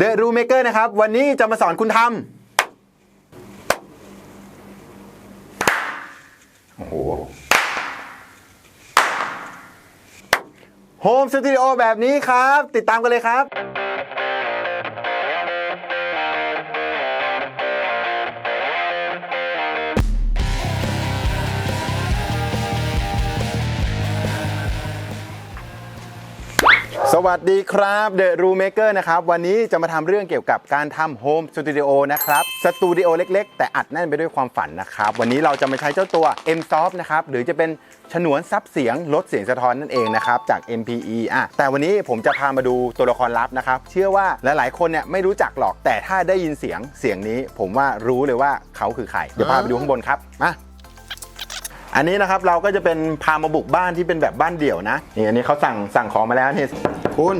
The Room Maker นะครับ วันนี้จะมาสอนคุณทำโอ้โหโฮมสตูดิโอแบบนี้ครับ ติดตามกันเลยครับ สวัสดีครับ The Room Maker นะครับ วันนี้จะมาทำเรื่องเกี่ยวกับการทำโฮมสตูดิโอนะครับสตูดิโอเล็กๆ แต่อัดแน่นไปด้วยความฝันนะครับ วันนี้เราจะมาใช้เจ้าตัว M Soft นะครับ หรือจะเป็นฉนวนซับเสียงลดเสียงสะท้อนนั่นเองนะครับ จาก MPE อะแต่วันนี้ผมจะพามาดูตัวละครลับนะครับ เชื่อว่าหลายๆ คนเนี่ยไม่รู้จักหรอกแต่ถ้าได้ยินเสียงเสียงนี้ ผมว่ารู้เลยว่าเขาคือใครเดี๋ยวพาไปดูข้างบนครับมา อันนี้นะครับเราก็จะเป็นพามาบุกบ้านที่เป็นแบบบ้านเดี่ยวนะนี่อันนี้เขาสั่งสั่งของมาแล้วนี่คุณ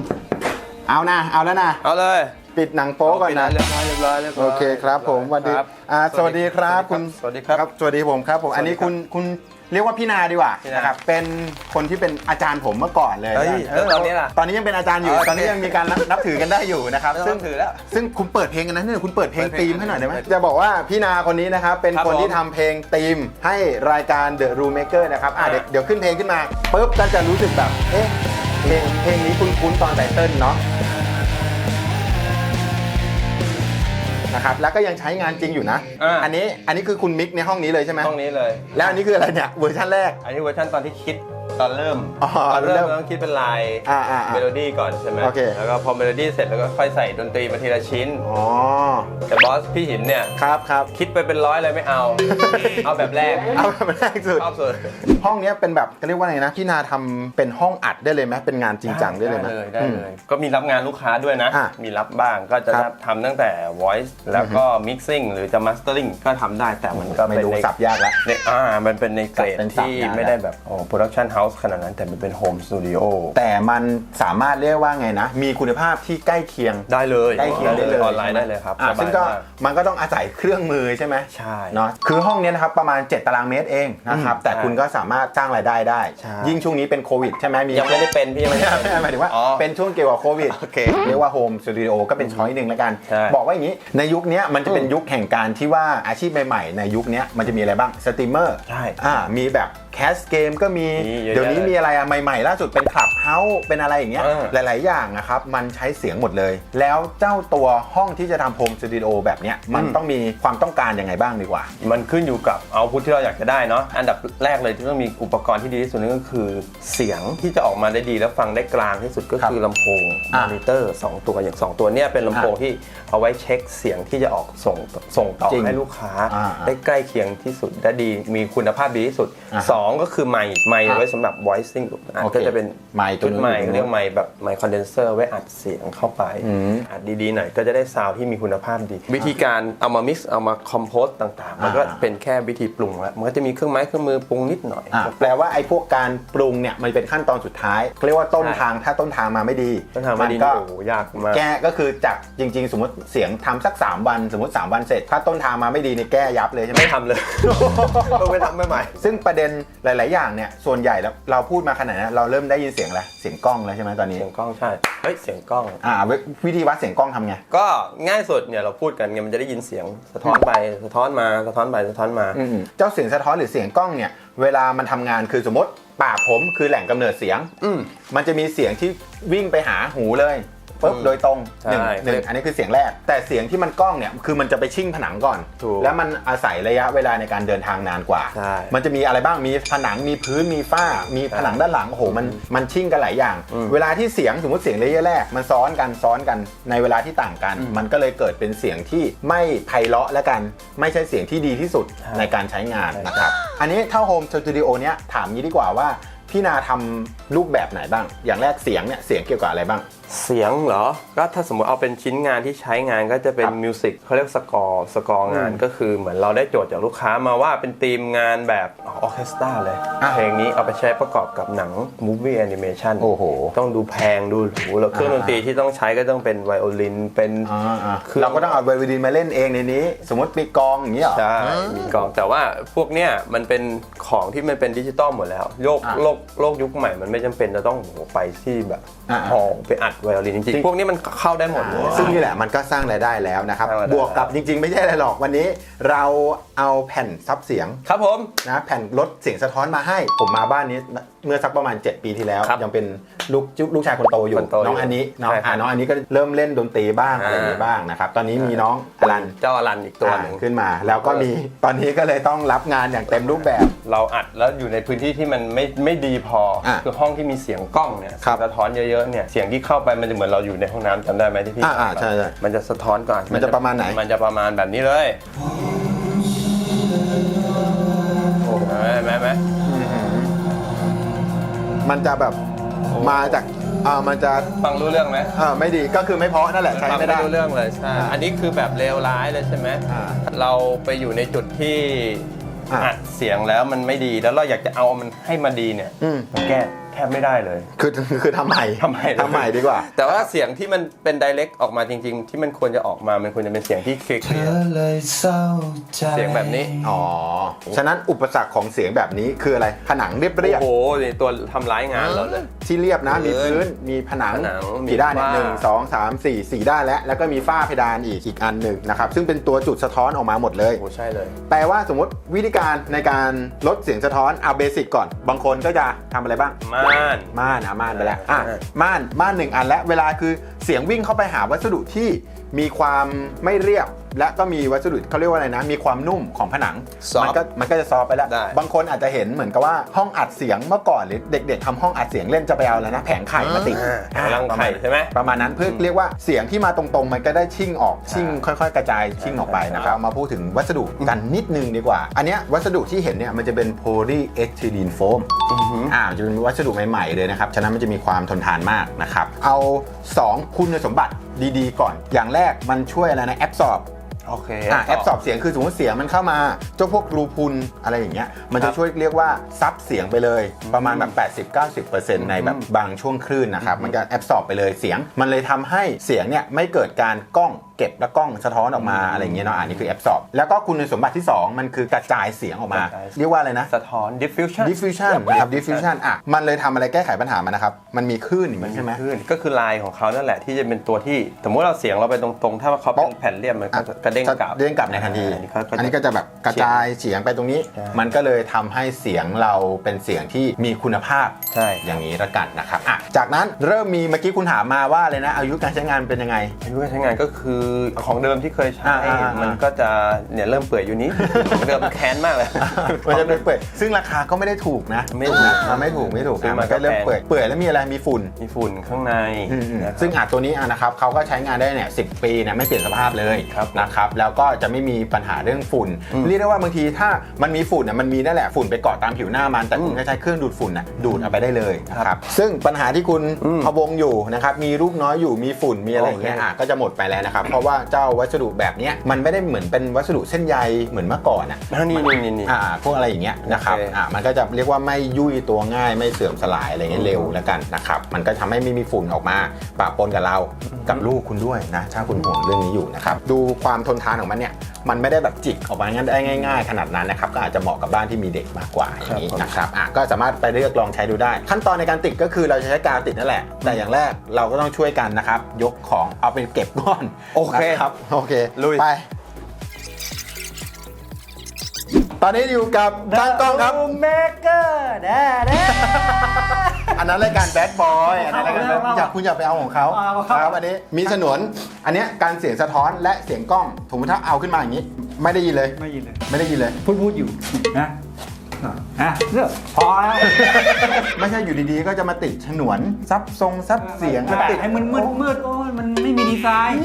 เอานะเอาแล้วนะเอาเลยปิดหนังโป๊ก่อนนะเรียบร้อยเรียบร้อยเรียบร้โออยเคครับผมสวัสดีครับอ่าสวัสดีครับคุณสวัสดีครับสวัสดีผมครับผมอันนี้คุณคุณ เรียกว่าพี่นาดีกว่าพี่นานะครับ เป็นคนที่เป็นอาจารย์ผมเมื่อก่อนเลยเฮ้ยะแล้วตอนนี้ล่ะตอนนี้ยังเป็นอาจารย์อยู่อ๋อโอเคตอนนี้ยังมีการนับนับถือกันได้อยู่นะครับไม่ต้องซึ่งนับถือแล้วซึ่งคุณเปิดเพลงกันนะเนี่ยคุณเปิดเพลงเปิดเพลงธีมให้หน่อยได้ไหมเปิดจะบอกว่าพี่นาคนนี้นะครับ เป็นครับคนที่ผมทำเพลงธีมให้รายการ The Room Maker นะครับอะอ่าเดี๋ยวเดี๋ยวขึ้นเพลงขึ้นมาปุ๊บก็จะรู้สึกแบบ เอ๊ะเพลงเพลงนี้คุ้นๆตอนไตเติ้ลเนาะ นะครับแล้วก็ยังใช้งานจริงอยู่นะอ่าอันนี้อันนี้คือคุณมิกในห้องนี้เลยใช่ไหมห้องนี้เลย แล้วอันนี้คืออะไรเนี่ยเวอร์ชันแรก อันนี้เวอร์ชันตอนที่คิด ตอนเริ่มอ๋อตอนเริ่เริ่มมเราต้องคิดเป็นลายอ่าอ่าอ่าเมโลดี้ก่อนใช่ไหมโอเค แล้วก็พอเมโลดี้เสร็จแล้วก็ค่อยใส่ดนตรีมาทีละชิ้น อ๋อแต่บอสพี่หินเนี่ย ครับครับ คิดไปเป็นร้อยเลยไม่เอา เอาแบบแรกเอาแบบแรกสุด ชอบสุดห้องเนี้ยเป็นแบบเรียกว่าไงนะพี่นาทำเป็นห้องอัดได้เลยไหมเป็นงานจริงจังได้เลยไหม ได้อืเลมยก็มีรับงานลูกค้าด้วยนะ อะมีรับบ้างก็จะครับ ทำตั้งแต่ voice แล้วก็ mixing หรือจะ mastering ก็ทำได้แต่มันก็ไม่เป็นรู้ใน สับยากละ ในอ่ามันเป็นในเกรดเป็นศัพท์ที่ยากไม่ได้แบบโอ้ production house ขนาดนั้นแต่มันเป็น home studio แต่มันสามารถเรียกว่าไงนะ มีคุณภาพที่ใกล้เคียง ได้เลยใกล้เคียงได้เลยออนไลน์ได้เลยครับอะสบายซึ่งก็มากมันก็ต้องอาศัยเครื่องมือใช่ไหมใช่ เนาะคือห้องเนี้ยนะครับประมาณ 7 ตารางเมตรเองนะครับอืมแต่ใช่คุณก็สามารถสร้างรายได้ได้ ใช่ ยิ่งช่วงนี้เป็นโควิดใช่ไหมมี ยังไม่ได้เป็นพี่ยังไม่ไม่ได้ใช่ไม่ใช่หมายถึงว่าอ๋อเป็นช่วงเกี่ยวกับโควิดโอเคเรียกว่าโฮมสตูดิโอก็เป็นช้อยหนึ่งแล้วกัน ใช่ บอกว่าอย่างนี้ในยุคเนี้ยมันจะเป็นอืมยุคแห่งการที่ว่าอาชีพใหม่ๆ ในยุคเนี้ยมันจะมีอะไรบ้างสตรีมเมอร์ใช่ อ่ามีแบบ แคสเกมก็มีมีเยอะแยะเดี๋ยวนี้มีอะไรอะใหม่ๆ ล่าสุดเป็นคลับเฮาส์เป็นอะไรอย่างเงี้ยเออหลายๆ อย่างนะครับ มันใช้เสียงหมดเลย แล้วเจ้าตัวห้องที่จะทำโฮมสตูดิโอแบบเนี้ยมันอืม ต้องมีความต้องการยังไงบ้างดีกว่า มันขึ้นอยู่กับเอาพุทที่เราอยากจะได้เนาะอันดับแรกเลยที่ต้องมีอุปกรณ์ที่ดีที่สุดนั่นก็คือ เสียงที่จะออกมาได้ดีแล้วฟังได้กลางที่สุดก็คือลำโพงอะมอนิเตอร์สองตัวอย่างสองตัวเนี้ยเป็นลำโพงที่เอาไว้เช็คเสียงที่จะออกส่งส่งต่อจริงให้ลูกค้า อ่าได้ใกล้เคียงที่สุดและดีมีคุณภาพดีที่สุดอ่าสองก็คือไมค์ไมค์อะไว้สำหรับ voicing อะโอเคก็จะเป็นไมค์ตัวชุดนู้นไมค์อยู่ตรงนู้นเรียกไมค์แบบไมค์คอนเดนเซอร์ไว้อัดเสียงเข้าไปอืมอัดดีๆหน่อยก็จะได้ซาวด์ที่มีคุณภาพดี วิธีการเอามา mix เอามา compose ต่างๆ มันก็อ่า เป็นแค่วิธีปรุงแล้วมันก็จะมีเครื่องไม้เครื่องมือปรุงนิดหน่อย อะแปลว่าไอ้พวกการปรุงเนี่ยมันเป็นขั้นตอนสุดท้ายเรียกว่าต้นใช่ ทางถ้าต้นทางมาไม่ดีต้องทำมาดีนก็โอ้โหยากมาก แก้ก็คือจากจริง ๆ สมมติเสียงทำสัก 3 วันสมมติ 3 วันเสร็จ ถ้าต้นทางมาไม่ดีนี่แก้ยับเลยใช่ไหม ไม่ทำเลย ต้องไปทำใหม่ซึ่งประเด็นหลาย ๆ อย่างเนี่ยส่วนใหญ่แล้วเราพูดมาขนาดนี้เราเริ่มได้ยินเสียงอะไรเสียงกล้องแล้วใช่ไหมตอนนี้ เสียงกล้องใช่ เฮ้ย เสียงกล้อง อ่าวิวิธีวัดเสียงกล้องทำไง ก็ง่ายสุดเนี่ยเราพูดกันไงมันจะได้ยินเสียงสะท้อนไปสะท้อนมาสะท้อนไปสะท้อนมา อืมๆเจ้าเสียงสะท้อนหรือเสียงกล้องเนี่ยเวลามันทำงานคือสมมติปากผมคือแหล่งกำเนิดเสียง อืม มันจะมีเสียงที่วิ่งไปหาหูเลย ปุ๊บอืมโดยตรงหนึ่งใช่หนึ่งอันนี้คือเสียงแรก แต่เสียงที่มันกล้องเนี่ยคือมันจะไปชิ่งผนังก่อน ถูกแล้วมันอาศัยระยะเวลาในการเดินทางนานกว่า ใช่มันจะมีอะไรบ้างมีผนังมีพื้นมีฝ้า มีผนังด้านหลังโอ้โหมันมันชิ่งกันหลายอย่าง อืม เวลาที่เสียงสมมติเสียงระยะแรก มันซ้อนกันซ้อนกันในเวลาที่ต่างกันอืมมันก็เลยเกิดเป็นเสียงที่ไม่ไพเราะและกันไม่ใช่เสียงที่ดีที่สุดใช่ในการใช้งานใช่นะครับอันนี้ถ้าโฮมสตูดิโอเนี้ยถามงี้ดีกว่าว่า พี่นาทำรูปแบบไหนบ้าง อย่างแรกเสียงเนี่ยเสียงเกี่ยวกับอะไรบ้าง เสียงเหรอ ก็ถ้าสมมติเอาเป็นชิ้นงานที่ใช้งานก็จะเป็นครับมิวสิกเขาเรียกสกอร์สกอร์งานอืมก็คือเหมือนเราได้โจทย์จากลูกค้ามาว่าเป็นธีมงานแบบออเคสตราเลยอะเพลงนี้เอาไปใช้ประกอบกับหนัง Movie Animation โอ้โห ต้องดูแพงดูหรูแล้วเครื่องดนตรีที่ต้องใช้ก็ต้องเป็นไวโอลินเป็นอ่าอ่าคือเราก็ต้องเอาไวโอลินมาเล่นเองในนี้ สมมติมีกลองอย่างนี้เหรอใช่มีกลองแต่ว่าพวกเนี้ยมันเป็นของที่มันเป็นดิจิตอลหมดแล้วโลกอะโลกกโลกยุคใหม่มันไม่จำเป็นจะต้องโหไปที่แบบอ่า หอไปอัดไวโอลินจริงๆพวกนี้มันเข้าได้หมดเลย ซึ่งนี่แหละมันก็สร้างรายได้แล้วนะครับ สร้างรายได้ บวกกับจริง ๆ ไม่ใช่อะไรหรอกวันนี้ เราเอาแผ่นซับเสียงครับผม นะแผ่นลดเสียงสะท้อนมาให้ผมมาบ้านนี้ เมื่อสักประมาณ 7 ปีที่แล้ว ครับยังเป็นลูกลูกชายคนโตอยู่ คนโตอยู่น้องอันนี้น้องใช่ครับ อ่าน้องอันนี้ก็เริ่มเล่นดนตรีบ้างอ่าอะไรอย่างนี้บ้างนะครับตอนนี้มีน้องอลันเจ้าอลันอีกตัวหนึ่ง อ่าขึ้นมา แล้วก็มีตอนนี้ก็เลยต้องรับงานอย่างเต็มรูปแบบ เราอัดแล้วอยู่ในพื้นที่ที่มันไม่ไม่ดีพออะคือห้องที่มีเสียงกล้องเนี่ยครับเสียงสะท้อนเยอะๆเนี่ยเสียงที่เข้าไปมันจะเหมือนเราอยู่ในห้องน้ำจำได้ไหมที่พี่อ่าอ่าใช่ใช่ มันจะสะท้อนก่อนมันจะประมาณไหน มันจะประมาณแบบนี้เลยโอ้โหเห็นไหมเห็นไหม มันจะแบบมาจากอ่ามันจะฟังรู้เรื่องไหมเออไม่ดีก็คือไม่เพราะนั่นแหละใช้ฟังไม่ไม่ได้ รู้เรื่องเลยใช่อ่าอันนี้คือแบบเลวร้ายเลยใช่ไหมอ่าเราไปอยู่ในจุดที่อ่า อัดเสียงแล้วมันไม่ดีแล้วเราอยากจะเอามันให้มาดีเนี่ยอืมมันแก้แทบไม่ได้เลย คือคือทำใหม่ทำไมทำใหม่ดีกว่า แต่ว่าเสียงที่มันเป็นไดเ c กออกมาจริง ๆ ที่มันควรจะออกมามันควรจะเป็นเสียงที่เคลียร์เธอเลยเศร้าใจเสียงแบบนี้อ๋อ ฉะนั้นอุปสรรคของเสียงแบบนี้คืออะไรผนังเรียบเรียบโอ้โหนี่ตัวทำร้ายงานเราเลย ที่เรียบนะ มีพื้นพื้นมีผนังผนังมีกี่ด้านเนี่ยฝ้า หนึ่งสองสามสี่สี่ด้านแล้วแล้วก็มีฝ้าเพดานอีกอีกอันหนึ่งนะครับซึ่งเป็นตัวจุดสะท้อนออกมาหมดเลย โอ้โหใช่เลย แปลว่าสมมติวิธีการในการลดเสียงสะท้อนเอาเบสิกก่อน บางคนก็จะทำอะไรบ้างม่าน ม่านอะม่านไปแล้วอะใช่ม่านม่านหนึ่งอันและเวลาคือเสียงวิ่งเข้าไปหาวัสดุที่มีความไม่เรียบและก็มีวัสดุเขาเรียกว่าอะไรนะ มีความนุ่มของผนัง Soft มันก็มันก็จะซอฟต์ไปแล้ว ได้ บางคนอาจจะเห็นเหมือนกับว่าห้องอัดเสียงเมื่อก่อนหรือเด็ก ๆทำห้องอัดเสียงเล่นจะไปเอาแล้วนะ แผงไข่มาติดอ่ารังไข่ใช่ไหม ประมาณนั้นเพื่อเรียกว่าเสียงที่มาตรงๆ มันก็ได้ชิ่งออกชิ่งค่อย ๆ กระจายชิ่งออกไปนะครับเอามาพูดถึงวัสดุกันนิดนึงดีกว่า อันเนี้ยวัสดุที่เห็นเนี่ยมันจะเป็นโพลีเอทิลีนโฟมอ่าจะเป็นวัสดุใหม่ๆเลยนะครับฉะนั้นมันจะมีความทนทานมากนะครับเอา 2 คุณสมบัติ ดีๆ ก่อน อย่างแรกมันช่วยอะไรนะแอบสอบ โอเคอ่าแอบสอบเสียงคือสมมติเสียงมันเข้ามาเจ้าพวกรูพุนอะไรอย่างเงี้ยมันครัจะบช่วยเรียกว่าซับเสียงไปเลย ประมาณแบบ 80-90%ในแบบบางช่วงคลื่นนะครับมันก็แอบสอบไปเลยเสียง มันเลยทำให้เสียงเนี่ยไม่เกิดการกล้องเก็บและกล้องสะท้อนออกมาอะไรอย่างเงี้ยเนาะอันนี้คือแอบสอบ แล้วก็คุณสมบัติที่ 2 มันคือกระจายเสียงออกมากระจายเสียงเรียกว่าอะไรนะ สะท้อน diffusion diffusion นะครับ diffusion อะ มันเลยทำอะไรแก้ไขปัญหามันนะครับ มันมีคลื่นอย่างมันนี้ใช่ไหมขึ้นก็คือลายของเขานั่นแหละที่จะเป็นตัวที่ สมมติเราเสียงเราไปตรงๆ ถ้าว่าเขาเป็นโป๊ะแผ่นเรียบมันก็จะกระเด้งกลับเด้งกลับในทันทีอันนี้เขาก็อันนี้ก็จะแบบกระจายเสียงไปตรงนี้ใช่มันก็เลยทำให้เสียงเราเป็นเสียงที่มีคุณภาพใช่อย่างนี้ละกันนะครับอะจากนั้นเริ่มมีเมื่อกี้คุณถามมาว่าเลยนะ อายุการใช้งานเป็นยังไงอายุการใช้งานก็คือของเดิมที่เคยใช้อ่าอ่าอ่ามัมันก็จะเนี่ยเริ่มเปื่อยอยู่นี้ของเดิมแค้นมากเลยมันจะเป็นเปื่อยซึ่งราคาก็ไม่ได้ถูกนะ ไม่ถูกอะไม่ถูกไม่ถูกซื้ออะมามันก็เริ่มก็แพงเปื่อยเปื่อยแล้วมีอะไรมีฝุ่นมีฝุ่นข้างในอืมนะครับซึ่งอาจตัวนี้อะนะครับเขาก็ใช้งานได้เนี่ยสิปีเนี่ยไม่เปลี่ยนสภาพเลยครับนะครับแล้วก็จะไม่มีปัญหาเรื่องฝุ่นอืมเรียกได้ว่าบางทีถ้ามันมีฝุ่นน่ะมันมีนั่นแหละฝุ่นไปเกาะตามผิวหน้ามันแต่คุณอืมก็ใช้เครื่องดูดฝุ่นน่ะดูดเอาไปได้เลยนะคครัรับบซึ่งปัญหาที่คุณอืมพะวงอยู่นะครับมีลูกน้อยอยู่มีฝุ่นมีอะไรอย่างเงี้ยโอเคอะก็จะหมดไปแล้วนะครับเพราะว่าเจ้าวัสดุแบบเนี้ยมันไม่ได้เหมือนเป็นวัสดุเส้นใยเหมือนเมื่อก่อนอะอ่านี่นี่นี่นี่อ่าพวกอะไรอย่างเงี้ยนะครับโอเคอ่ามันก็จะเรียกว่าไม่ยุ่ยตัวง่ายไม่เสื่อมสลายอะไรเงี้ยเร็วแล้วกันนะครับมันก็ทำให้ไม่มีฝุ่นออกมาปะปนกับเรากับลูกคุณด้วยนะถ้าคุณห่วงเรื่องนี้อยู่นะครับดูความทนทานของมันเนี่ยมันไม่ได้แบบจิกออกมางั้นได้ง่าย ๆ ขนาดนั้นนะครับก็อาจจะเหมาะกับบ้านที่มีเด็กมากกว่าอย่างนี้ครับผมนะครับอะก็สามารถไปเลือกลองใช้ดูได้ ขั้นตอนในการติดก็คือเราจะใช้กาวติดนั่นแหละ แต่อย่างแรกเราก็ต้องช่วยกันนะครับ ยกของเอาไปเก็บก่อนโอเคนะครับโอเคลุยไปตอนนี้อยู่กับทางกล้องครับเมเกอร์แด้แด้อั นนั้นรายการแบดบอยอันนั้นรายการ Bad Boy เอาเอาอยากคุณอยากไปเอาของเขาเอาเอาครับครับอันนี้มีฉนวนอันเนี้ยการเสียงสะท้อนและเสียงกล้องสมมติถ้าเอาขึ้นมาอย่างนี้ ไม่ได้ยินเลย ไม่ยินเลย ไม่ได้ยินเลย พูดพูดอยู่นะ อะเลือกพอแล้ว ไม่ใช่อยู่ดีๆ ก็จะมาติดฉนวนซับทรงซับเสียงจะติดให้มันมืดมืดโอ้ยมันไม่มีดีไซน์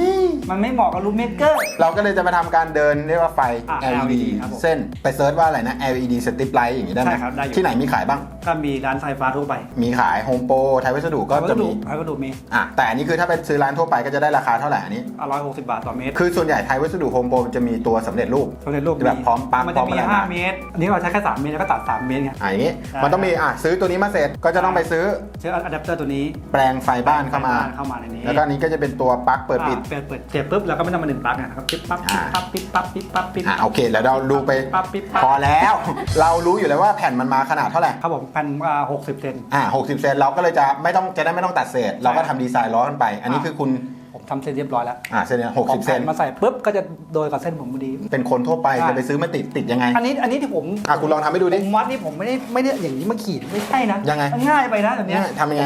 มันไม่เหมาะกับรูมเมเกอร์ เราก็เลยจะมาทำการเดินเรียกว่าไฟ อะ LED LED ครับผม เส้นไปเซิร์ชว่าอะไรนะ LED strip light อย่างนี้ได้ไหมใช่ครับได้อยู่ ที่ไหนมีขายบ้าง ก็มีร้านไฟฟ้าทั่วไปมีขายโฮมโปรไทยวัสดุก็จะมีไฟก็ดูมีอะแต่อันนี้คือถ้าไปซื้อร้านทั่วไปก็จะได้ราคาเท่าไหร่อันนี้ ร้อยหกสิบบาทต่อเมตรคือส่วนใหญ่ไทยวัสดุโฮมโปรจะมีตัวสำเร็จรูป สำเร็จรูปแบบพร้อมปลั๊กมันจะมีพร้อมอะไร5เมตร อันนี้เราใช้แค่3เมตรก็ตัด3เมตรไงอะอย่างนี้ใช่ มันต้องมีอะซื้อตัวนี้มาเสร็จก็จะต้องไปซื้อซื้ออะแดปเตอร์ตัวนี้แปลงไฟบ้านเข้ามาเข้ามาในนี้แล้วก็อันนี้ก็จะเป็นตัวปลั๊กเปิดปิด อ่าเปิดเปิดเสร็จปุ๊บเราก็ไม่ต้องมาหนึ่งปลั๊กนะครับปิ๊บปั๊บอ่าปิ๊บปั๊บปิ๊บปั๊บปิ๊บปั๊บปิ๊บอะโอเคแล้วเราดูไป ปั๊บปิ๊บปั๊บ พอแล้ว เรารู้อยู่แล้วว่าแผ่นมันมาขนาดเท่าไหร่ครับผมพันหกสิบเซน อ่า60 เซนเราก็เลยจะไม่ต้องจะได้ไม่ต้องตัดเศษ เราก็ทำดีไซน์ล้อกันไป อันนี้คือคุณ ผมทำเซนเรียบร้อยแล้วอ่าเซนเนี่ยหกสิบเซนอาแผ่มาใส่ปุ๊บก็จะโดยกับเส้นผมพอดี เป็นคนทั่วไปใช่จะไปซื้อมาติดติดยังไง อันนี้อันนี้ที่ผมอะคุณลองทำให้ดูดิผมวัดนี่ผมไม่ได้ไม่ได้อย่างนี้มาขีดไม่ใช่นะยังไงมันง่ายไปนะแบบเนี้เนี่ยยทำยังไง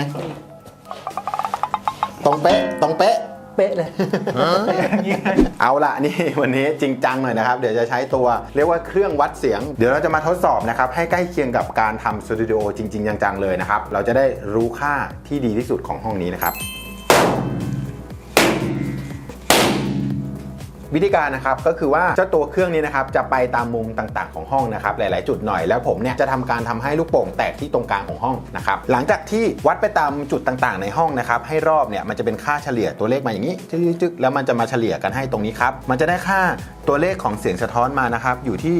ตรงเป๊ะตรงเป๊ะเป๊ะเลยอย่างนี้เลย เอาละนี่วันนี้จริงจังหน่อยนะครับ เดี๋ยวจะใช้ตัวเรียกว่าเครื่องวัดเสียง เดี๋ยวเราจะมาทดสอบนะครับ ให้ใกล้เคียงกับการทำสตูดิโอจริง ๆ จัง ๆ เลยนะครับ เราจะได้รู้ค่าที่ดีที่สุดของห้องนี้นะครับ วิธีการนะครับก็คือว่าเจ้าตัวเครื่องนี้นะครับจะไปตามมุมต่างๆของห้องนะครับหลายๆ จุดหน่อยแล้วผมเนี่ยจะทำการทำให้ลูกโป่งแตกที่ตรงกลางของห้องนะครับหลังจากที่วัดไปตามจุดต่างๆ ในห้องนะครับให้รอบเนี่ยมันจะเป็นค่าเฉลี่ยตัวเลขมาอย่างนี้จึ๊กๆแล้วมันจะมาเฉลี่ยกันให้ตรงนี้ครับมันจะได้ค่าตัวเลขของเสียงสะท้อนมานะครับอยู่ที่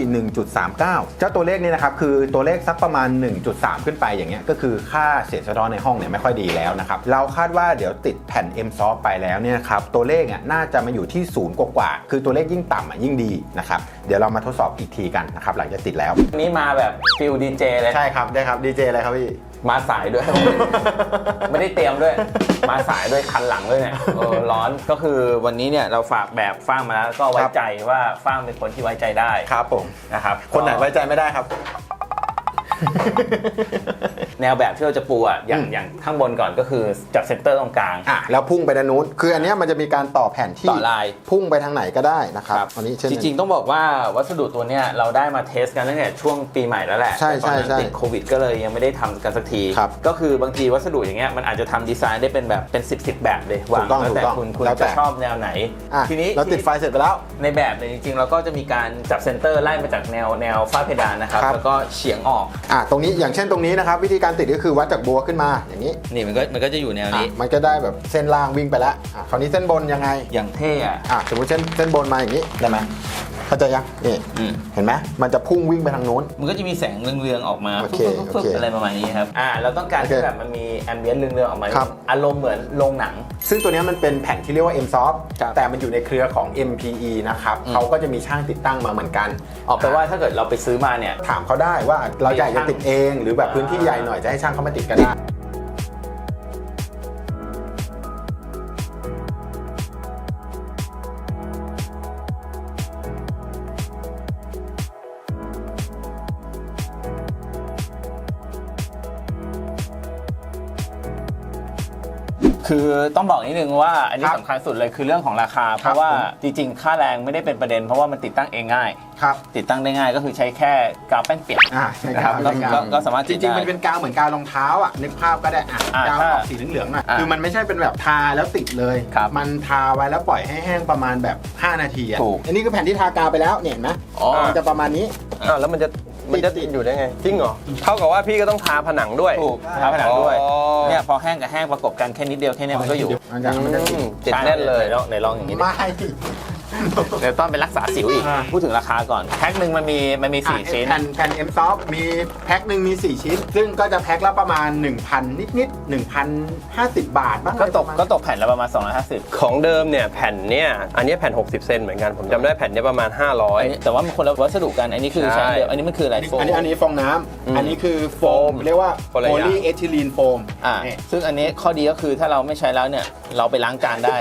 1.39 เจ้าตัวเลขนี้นะครับคือตัวเลขสักประมาณ 1.3 ขึ้นไปอย่างเงี้ยก็คือค่าเสียงสะท้อนในห้องเนี่ยไม่ค่อยดีแล้วนะครับเราคาดว่าเดี๋ยวติดแผ่น M soft ไปแล้วเนี่ยครับตัวเลขอะน่าจะมาอยู่ที่ศูนย์กว่าคือตัวเลขยิ่งต่ำอะยิ่งดีนะครับ เดี๋ยวเรามาทดสอบอีกทีกันนะครับหลังจากติดแล้ววันนี้มาแบบฟิลดีเจเลย ใช่ครับได้ครับดีเจอะไรครับพี่ มาสายด้วย ไม่ได้เตรียมด้วย มาสายด้วยคันหลังด้วยเนี่ยเออร้อนก็คือวันนี้เนี่ยเราฝากแบบฟ้างมาแล้วก็ไว้ครับ ใจว่าฟ้างเป็นคนที่ไว้ใจได้ครับผมนะครับ คนไหนไว้ใจไม่ได้ครับ แนวแบบที่เราจะปูอะอย่างอืมอย่างข้างบนก่อนก็คือจับเซนเตอร์ตรงกลาง อะแล้วพุ่งไปด้านนู้นคืออันเนี้ยมันจะมีการต่อแผ่นที่ต่อลาย พุ่งไปทางไหนก็ได้นะครับอันนี้เช่น จริงๆ ต้องบอกว่าวัสดุตัวเนี้ยเราได้มาเทสกันตั้งแต่ช่วงปีใหม่แล้วแหละใช่แต่ตอนนั้นใช่ใช่ติดโควิดก็เลยยังไม่ได้ทำกันสักที ครับก็คือบางทีวัสดุอย่างเงี้ยมันอาจจะทำดีไซน์ได้เป็นแบบเป็น 10บสแบบเลยถูกต้องแล้วแต่ถูกต้องคุณคุณแล้วแต่ จะชอบแนวไหน อะทีนี้ เราติดไฟเสร็จไปแล้ว ในแบบเนี่ยจริงๆ เราก็จะมีการจับเซนเตอร์ไล่มาจากแนวแนวฝ้าเพดานนะครับ ครับแล้วก็เฉียงออกอะตรงนี้อย่างเช่นตรงนี้นะครับ วิธีการติดก็คือวัดจากบัวขึ้นมาอย่างนี้นี่มันก็มันก็จะอยู่แนวอะนี้มันก็ได้แบบเส้นล่างวิ่งไปแล้วอะคราวนี้เส้นบนยังไงอย่างเท่อะอะสมมติเส้นเส้นบนมาอย่างนี้ได้ไหม เข้าใจยังนี่อืม เห็นไหมมันจะพุ่งวิ่งไปทางโน้น มันก็จะมีแสงเรืองๆออกมาโอเคฟึบๆโอเคอะไรประมาณนี้ครับอ่าเราต้องการโอเคที่แบบมันมีแอมเบียนต์เรืองๆออกมาครับ อารมณ์เหมือนโรงหนัง ซึ่งตัวเนี้ยมันเป็นแผ่นที่เรียกว่า M soft ครับ แต่มันอยู่ในเครือของ MPE นะครับอืมเขาก็จะมีช่างติดตั้งมาเหมือนกันออกไปลว่าถ้าเกิดเราไปซื้อมาเนี่ย ถามเขาได้ว่าเราอยากจะติดเอง หรือแบบพื้นที่ใหญ่หน่อยจะให้ช่างเขามาติดก็ได้ คือต้องบอกนิดนึงว่าอันนี้ครับสำคัญสุดเลยคือเรื่องของราคา เพราะว่าผม จริงๆ ค่าแรงไม่ได้เป็นประเด็น เพราะว่ามันติดตั้งเองง่าย ครับติดตั้งได้ง่ายก็คือใช้แค่กาวแป้งเปียกอ่าใช่นะครับเป็นก็กาวก็ก็สามารถจติดริงๆได้มันเป็นกาวเหมือนกาวรองเท้าอะนึกภาพก็ได้อะอ่ากาวถ้าออกสีเหลืองๆอะอ่าคือมันไม่ใช่เป็นแบบทาแล้วติดเลย ครับมันทาไว้แล้วปล่อยให้แห้งประมาณแบบ 5 นาทีอะถูกอันนี้คือแผ่นที่ทากาวไปแล้วเนี่ยเห็นไหมอ๋อ มันจะประมาณนี้อ้าวแล้วมันจะ มันจะติดอยู่ได้ไงจริงเหรอเท่ากับว่าพี่ก็ต้องทาผนังด้วยถูกทาผนังด้วยอ๋อ เนี่ยพอแห้งกับแห้งประกบกันแค่นิดเดียวแค่เนี้ยมันก็อยู่มันจะมันจะติด ติดแน่นเลยไหลองไหนลองอย่างนี้ดิ ไม่ เดี๋ยวต้องไปรักษาสิวอีก อ่า พูดถึงราคาก่อน แพ็คหนึ่งมันมีมันมีสี่อะชิ้น แผ่นแผ่น M soft มีแพ็คหนึ่งมี 4 ชิ้น ซึ่งก็จะแพ็คละประมาณ 1,000 นิดๆ1,050 บาทบ้างก็ตกอะไรประมาณ ก็ตกแผ่นละประมาณ 250ของเดิมเนี่ยแผ่นเนี่ยอันนี้แผ่น 60 เซนเหมือนกัน ผมจำได้แผ่นเนี้ประมาณ อันนี้แต่ว่ามันคนละวัสดุกันอันนี้คือใช่ ใช้เดียวอันนี้มันคืออะไรโฟม อันนี้อันนี้ฟองน้อืมำอันนี้คือโฟมเรียกว่าคนละอย่างโพลีเอทิลีนโฟมอ่าซึ่งอันนี้ข้อดีก็คือถ้าเราไม่ใช้แล้วเนี่ย เราไปล้างจานได้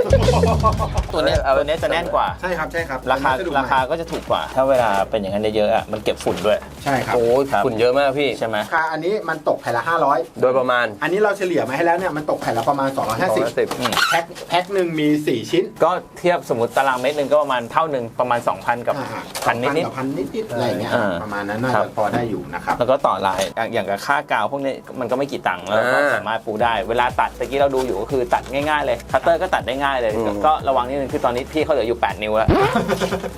ตัวเนี้ยตัวเนี้ยจะแน่นกว่าใช่ครับใช่ครับราคาวัสดุใหม่ราคาก็จะถูกกว่า ถ้าเวลาเป็นอย่างนั้นเยอะๆอะมันเก็บฝุ่นด้วย ใช่ครับโอ้ยครับ ฝุ่นเยอะมากพี่ ใช่ไหมราคาอันนี้มันตกแผ่นละ500 โดยประมาณอันนี้เราเฉลี่ยมาให้แล้วเนี่ยมันตกแผ่นละประมาณ 250 250อืมแพ็คแพ็คหนึ่งมี 4 ชิ้นก็เทียบสมมติตารางเมตรหนึ่งก็ประมาณเท่าหนึ่งประมาณ 2,000 กับอ่าพันนิดกับพันนิดๆอะไรอย่างเงี้ยอ่า ประมาณนั้นน่าครัจะบพอได้อยู่นะครับ ๆแล้วก็ต่อลายอย่างอย่างกับค่ากาวพวกนี้มันก็ไม่กี่ตังค์แล้วก็อ่าสามารถปูได้ เวลาตัดตะกี้เราดูอยู่ก็คือตัดง่ายๆเลยคัตเตอร์ก็ตัดได้ง่ายเลย อืม ก็ระวังนิดนึงคือตอนนี้พี่เขาเหลืออยู่ 8 นิ้วแล้ว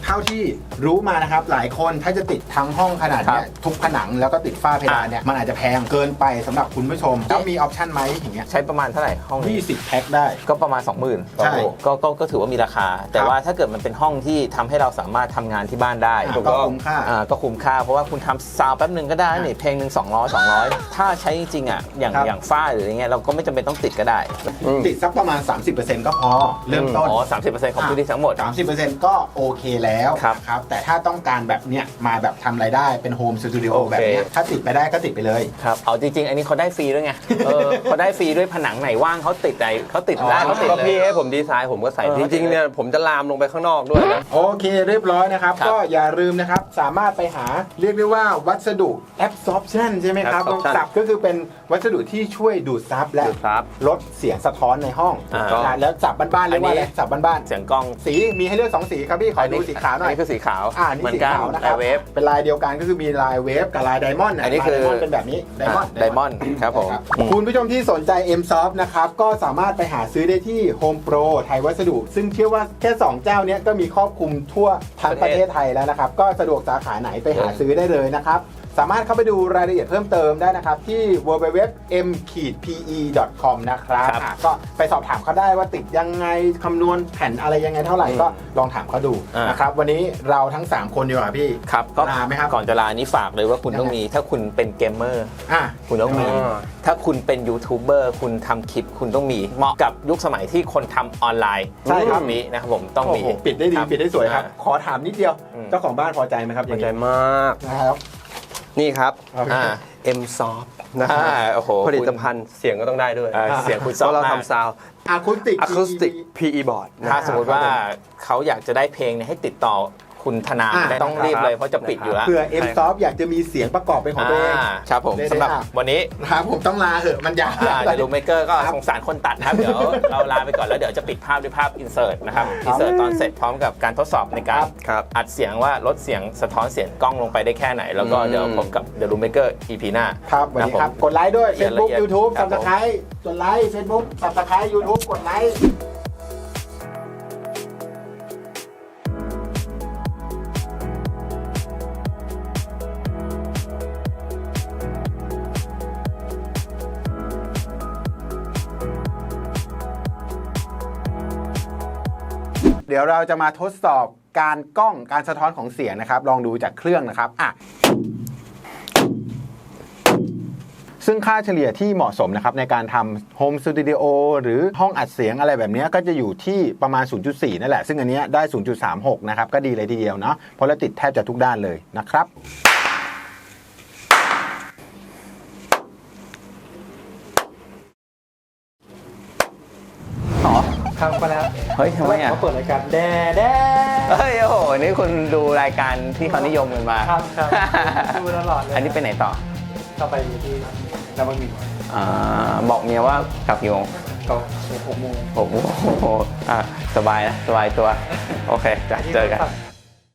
เท่าที่รู้มานะครับ หลายคนถ้าจะติดทั้งห้องขนาดเนี้ยครับ ทุกผนังแล้วก็ติดฝ้าเพดานเนี่ยมันอาจจะแพงเกินไปสำหรับคุณผู้ชมแล้วมีออปชั่นไหมอย่างเงี้ยใช้ประมาณเท่าไหร่ห้องนี้ 20แพ็คได้ ก็ประมาณ 20,000ใช่ก็ก็ก็ถือว่ามีราคา แต่ครับว่าถ้าเกิดมันเป็นห้องที่ทำให้เราสามารถทำงานที่บ้านได้อะถูกก็ต้องคุ้มค่า อ่าก็คุ้มค่า เพราะว่าคุณทำซาวด์แป๊บหนึ่งก็ได้นี่เพลงหนึ่ง200 200ถ้าใช้จริงๆอะอย่างครับ อย่างฝ้าหรืออย่างเงี้ยเราก็ไม่จำเป็นต้องติดก็ได้ติดสักประมาณ 30%ก็พอเริ่มต้นอ๋อ30%ของพื้นที่ทั้งหมด 30%ก็โอเคแล้วครับครับ แต่ถ้าต้องการแบบเนี้ยมาแบบทำรายได้เป็นโฮมสตูดิโอโอเค แบบเนี้ยถ้าติดไปได้ก็ติดไปเลย ครับเอาจริงๆ อันนี้เขาได้ฟรีด้วยไงเออเขาได้ฟรีด้วยผนังไหนว่างเขาติดไหนเขาติดได้เขาติดก็เลย พี่ให้ผมดีไซน์ผมก็ใส่เออ จริงๆเนี่ยผมจะลามลงไปข้างนอกด้วยนะ โอเคเรียบร้อยนะครับ ครับก็อย่าลืมนะครับ สามารถไปหาเรียกได้ว่าวัสดุ absorption ใช่ไหมครับ Absorption ลองสับก็คือเป็นวัสดุที่ช่วยดูดซับและดูดซับลดเสียงสะท้อนในห้องอ่าอ่าแล้วสับบ้านๆเรียกว่าอะไรอันนี้สับบ้านเสียงกล้อง ๆสีมีให้เลือกสองสีครับพี่ขอดูสีขาวหน่อยนนี้คือสีขาวอ่านี่เหมือนสีกันขาวนะครับลายเวฟเป็นลายเดียวกันก็คือมีลายเวฟกับลายไดมอนด์อันนี้คือไดมอนด์เป็นแบบนี้ไดมอนด์ไดมอนด์ครับผมคุณผู้ชมที่สนใจ M Soft นะครับก็สามารถไปหาซื้อได้ที่ Home Pro ไทยวัสดุ ซึ่งเชื่อว่าแค่ 2 เจ้าเนี้ยก็มีครอบคลุมทั่วทั้งประเทศไทยแล้วนะครับก็สะดวกสาขาไหนไปหาซื้อได้เลยนะครับ สามารถเข้าไปดูรายละเอียดเพิ่มเติมได้นะครับ ที่ www.m-pe.com นะครับครับอะก็ไปสอบถามเขาได้ว่าติดยังไงคำนวณแผ่นอะไรยังไงเท่าไหร่ก็ลองถามเขาดูอ่าน นะครับ วันนี้เราทั้ง 3 คนดีกว่าพี่ ครับก็ลาไหมครับ ก่อนจะลานี้ฝากเลยว่าคุณต้องยังไงมี ถ้าคุณเป็นเกมเมอร์ อะ คุณต้องมีอ่าถ้าคุณเป็นยูทูบเบอร์คุณทำคลิปคุณต้องมี เหมาะกับยุคสมัยที่คนทำออนไลน์ใช่ครับยุนี้นะครับผมต้องมีโอ้โหปิดได้ดี ครับปิดได้สวยครับอ่าขอถามนิดเดียว อืม เจ้าของบ้านพอใจไหมครับอพอย่างใจนี้มาก นะครับ นี่ครับอ่า M Soft นะคอ่ารับโอ้โหผลิตภัณฑ์เสียงก็ต้องได้ด้วยอ่าเสียงคุณเพซอฟราะเรามากทำซาวอะคูสติกอะคูสติก PE board นะถ้าครับสมมติว่าเขาอยากจะได้เพลงเนี่ยให้ติดต่อ คุณธนาอ่า ได้ต้องรีบเลยเพราะจะปิดอยู่แล้วเผื่อ M Soft อยากจะมีเสียงประกอบเป็นของตัวเอง อ่าครับผมได้ๆสำหรับอะวันนี้ครับผมต้องลาเหอะมันยาวอ่าเดลูเมเกอร์ก็ครับ สงสารคนตัดครับ เดี๋ยวเราลาไปก่อนแล้วเดี๋ยวจะปิดภาพด้วยภาพอินเสิร์ตนะครับครัอิบนเสิร์ตตอนเสร็จพร้อมกับการทดสอบในการ ครับ อัดเสียงว่าลดเสียงสะท้อนเสียงกล้องลงไปได้แค่ไหน แล้วก็อืม เดี๋ยวพบกับเดลูเมเกอร์ EP หน้า ครับวันนี้ครับผมกดไลค์ด้วยเรียน Facebook ละเอียด YouTube ครับผม Subscribe กดไลค์ Facebook Subscribe YouTube กดไลค์ ดี๋ยวเราจะมาทดสอบการกล้องการสะท้อนของเสียงนะครับ ลองดูจากเครื่องนะครับอะซึ่งค่าเฉลี่ยที่เหมาะสมนะครับในการทำโฮมสตูดิโอหรือห้องอัดเสียงอะไรแบบนี้ก็จะอยู่ที่ประมาณ 0.4 นั่นแหละ ซึ่งอันนี้ได้ 0.36 นะครับ ก็ดีเลยทีเดียวเนาะเพราะเราติดแทบจะทุกด้านเลยนะครับทำไปแล้ว เฮ้ยทำไมอะเขาเปิดรายการแด่แด่เฮ้ยโอ้โหนี่คุณดูรายการที่เขานิยมกันมาครับครับดูตลอดเลยอันนี้ไปไหนต่อเข้าไปอยู่ที่นวมินทร์อ่าบอกเมียว่ากลับกี่โมงก็หกโมงโอ้โหอะสบายนะสบายตัว โอเคจ้ะเจอกันครับ